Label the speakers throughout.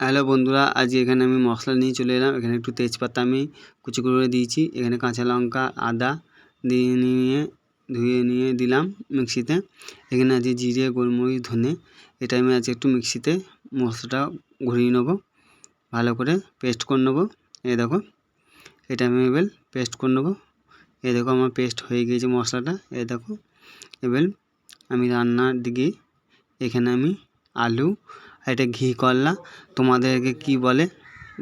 Speaker 1: Hello বন্ধুরা আজ এখানে আমি মশলা নিয়ে চলে এলাম। এখানে একটু তেজপাতা আমি কুচি করে দিয়েছি। এখানে কাঁচা লঙ্কা, আদা দিয়ে নিয়ে, ধুয়ে নিয়ে দিলাম মিক্সিতে। এখানে আছে জিরে, গোলমরিচ, ধনে। এটা আমি আজ একটু মিক্সিতে মশলাটা ঘুরিয়ে নেব। ভালো করে পেস্ট করে নেব। এই দেখো এটা আমি এবার পেস্ট করে নেব। এই দেখো আমার পেস্ট হয়ে গিয়েছে মশলাটা। এই দেখো, এবার আমি রান্নার দিকে এখানে আমি আলু এটা ঘি করলা তোমাদেরকে কি বলে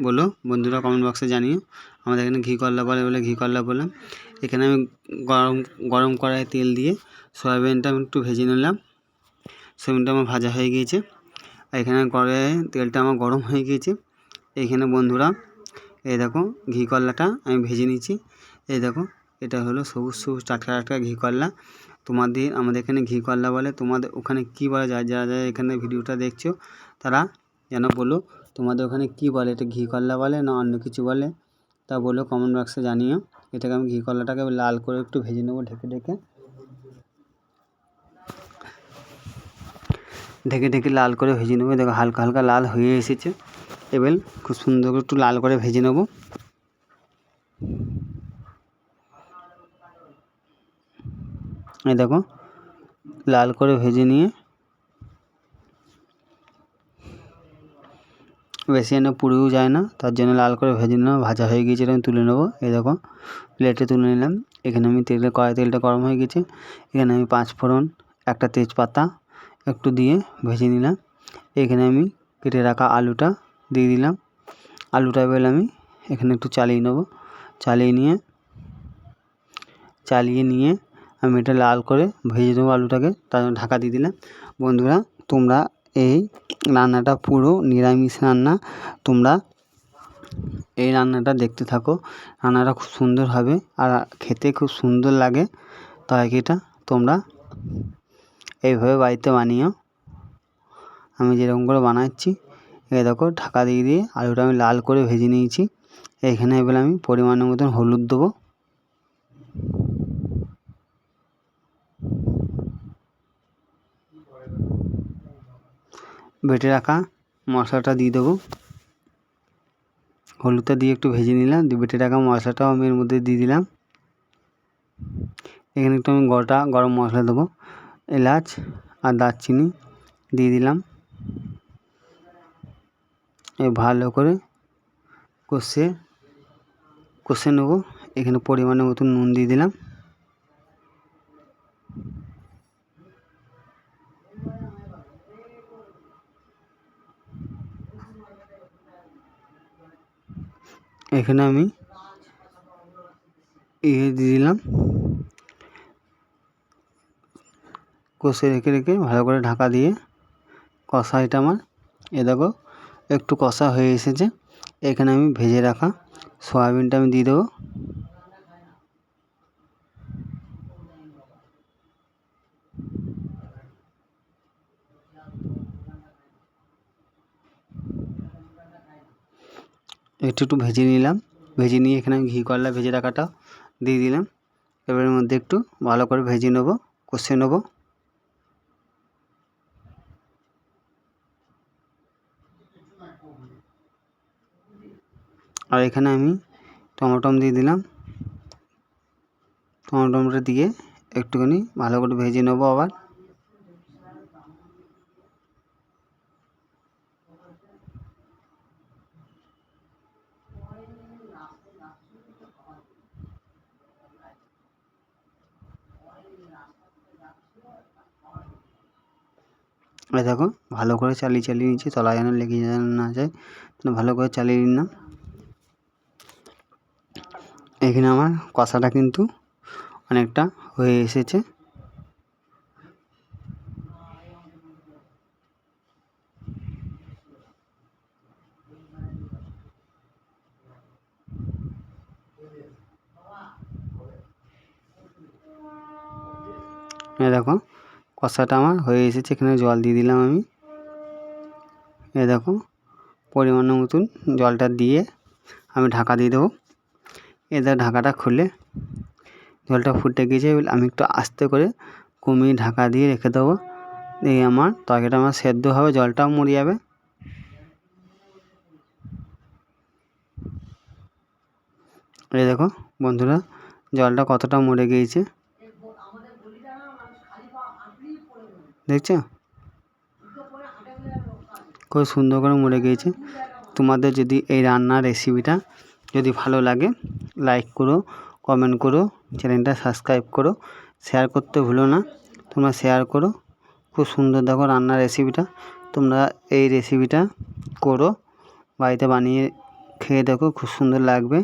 Speaker 1: বলো? বন্ধুরা কমেন্ট বক্সে জানিও। আমাদের এখানে ঘি করলা বলে বলে ঘি করলা বললাম। এখানে আমি গরম গরম কড়াই তেল দিয়ে সয়াবিনটা একটু ভেজে নিলাম। সয়াবিনটা আমার ভাজা হয়ে গিয়েছে। আর এখানে কড়াইয়ে তেলটা আমার গরম হয়ে গিয়েছে। এইখানে বন্ধুরা, এই দেখো ঘি করলাটা আমি ভেজে নিচ্ছি। এই দেখো, এটা হলো সবুজ সবুজ, টাটকা টাটকা ঘি করলা তোমাদের, আমাদের এখানে ঘি করলা বলে, তোমাদের ওখানে কী বলে, যারা যারা যারা এখানে ভিডিওটা দেখছ, তারা যেন বলো তোমাদের ওখানে কী বলে, এটা ঘি করলা বলে না অন্য কিছু বলে, তা বলো কমেন্ট বক্সে জানিও। এটাকে আমি ঘি করলাটাকে লাল করে একটু ভেজে নেব ঢেকে ঢেকে। ঢেকে ঢেকে লাল করে ভেজে নেব। দেখো হালকা হালকা লাল হয়ে এসেছে। এবার খুব সুন্দর করে একটু লাল করে ভেজে নেব। এই দেখো, লাল করে ভেজে নিয়ে বেশি যেন পুড়েও যায় না, তার জন্য লাল করে ভেজে নিলাম, ভাজা হয়ে গিয়েছে আমি তুলে নেব। এই দেখো, প্লেটে তুলে নিলাম। এখানে আমি তেলে কড়াই তেলটা গরম হয়ে গেছে এখানে আমি পাঁচ ফোড়ন, একটা তেজপাতা, একটু দিয়ে ভেজে নিলাম। এখানে আমি কেটে রাখা আলুটা দিয়ে দিলাম। আলুটা এবার আমি এখানে একটু চালিয়ে নেব। চালিয়ে নিয়ে চালিয়ে নিয়ে আমি এটা লাল করে ভেজে নেব আলুটাকে, তার জন্য ঢাকা দিয়ে দিলাম। বন্ধুরা, তোমরা এই রান্নাটা পুরো নিরামিষ রান্না, তোমরা এই রান্নাটা দেখতে থাকো। রান্নাটা খুব সুন্দর হবে আর খেতে খুব সুন্দর লাগে তরকারিটা। তোমরা এইভাবে বাড়িতে বানিও। আমি যেরকম করে বানাচ্ছি, এই দেখো ঢাকা দিয়ে দিয়ে আলুটা আমি লাল করে ভেজে নিয়েছি। এখানে এবার আমি পরিমাণের মতন হলুদ দেবো। বেটে রাখা মশলাটা দিয়ে দেবো। হলুদটা দিয়ে একটু ভেজে নিলাম, দিয়ে বেটে রাখা মশলাটাও আমি এর মধ্যে দিয়ে দিলাম। এখানে একটু আমি গোটা গরম মশলা দেবো, এলাচ আর দারচিনি দিয়ে দিলাম। এ ভালো করে কষে কষে নেব। এখানে পরিমাণের মতন নুন দিয়ে দিলাম। এখানে আমি ইয়ে দিয়ে দিলাম। কষে রেখে রেখে ভালো করে ঢাকা দিয়ে কষা এটা আমার। এ দেখো, একটু কষা হয়ে এসেছে। এখানে আমি ভেজে রাখা সয়াবিনটা আমি দিয়ে দেবো। একটু একটু ভেজে নিলাম। ভেজে নিয়ে এখানে আমি ঘি, করলা ভেজে রাখাটা দিয়ে দিলাম। এবার এর মধ্যে একটু ভালো করে ভেজে নেব, কষে নেব। আর এখানে আমি টমেটো দিয়ে দিলাম। টমেটোটা দিয়ে একটুখানি ভালো করে ভেজে নেব আবার। এই দেখো, ভালো করে চালিয়ে চালিয়ে নিচ্ছি, তলায় যেন লেগে যেন না যায় ভালো করে চালিয়ে নিন না এখানে আমার কষাটা কিন্তু অনেকটা হয়ে এসেছে। এ দেখো কষাটা আমার হয়ে এসেছে, এখানে জল দিয়ে দিলাম আমি। এ দেখো, পরিমাণ মতন জলটা দিয়ে আমি ঢাকা দিয়ে দেবো। এ ঢাকাটা খুলে জলটা ফুটে গিয়েছে আমি একটু আস্তে করে কমিয়ে ঢাকা দিয়ে রেখে দেবো। এই আমার তরকারিটা আমার সেদ্ধ হবে, জলটাও মরে যাবে। এই দেখো, বন্ধুরা, জলটা কতটা মরে গিয়েছে। দেখছ? খুব সুন্দর করে মরে গিয়েছে তোমাদের যদি এই রান্নার রেসিপিটা যদি ভালো লাগে লাইক করো কমেন্ট করো চ্যানেলটা সাবস্ক্রাইব করো শেয়ার করতে ভুলো না। তোমরা শেয়ার করো, খুব সুন্দর দেখো রান্নার রেসিপিটা তোমরা এই রেসিপিটা করো, বাড়িতে বানিয়ে খেয়ে দেখো, খুব সুন্দর লাগবে।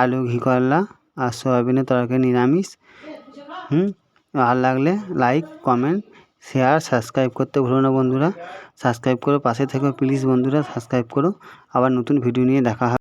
Speaker 1: আলু, ঘি, করলা আর সয়াবিনের তরকারি নিরামিষ। হুম ভালো লাগলে লাইক কমেন্ট শেয়ার সাবস্ক্রাইব করতে ভুলো না বন্ধুরা। সাবস্ক্রাইব করো, পাশে থেকো প্লিজ বন্ধুরা সাবস্ক্রাইব করো। আবার নতুন ভিডিও নিয়ে দেখা হবে।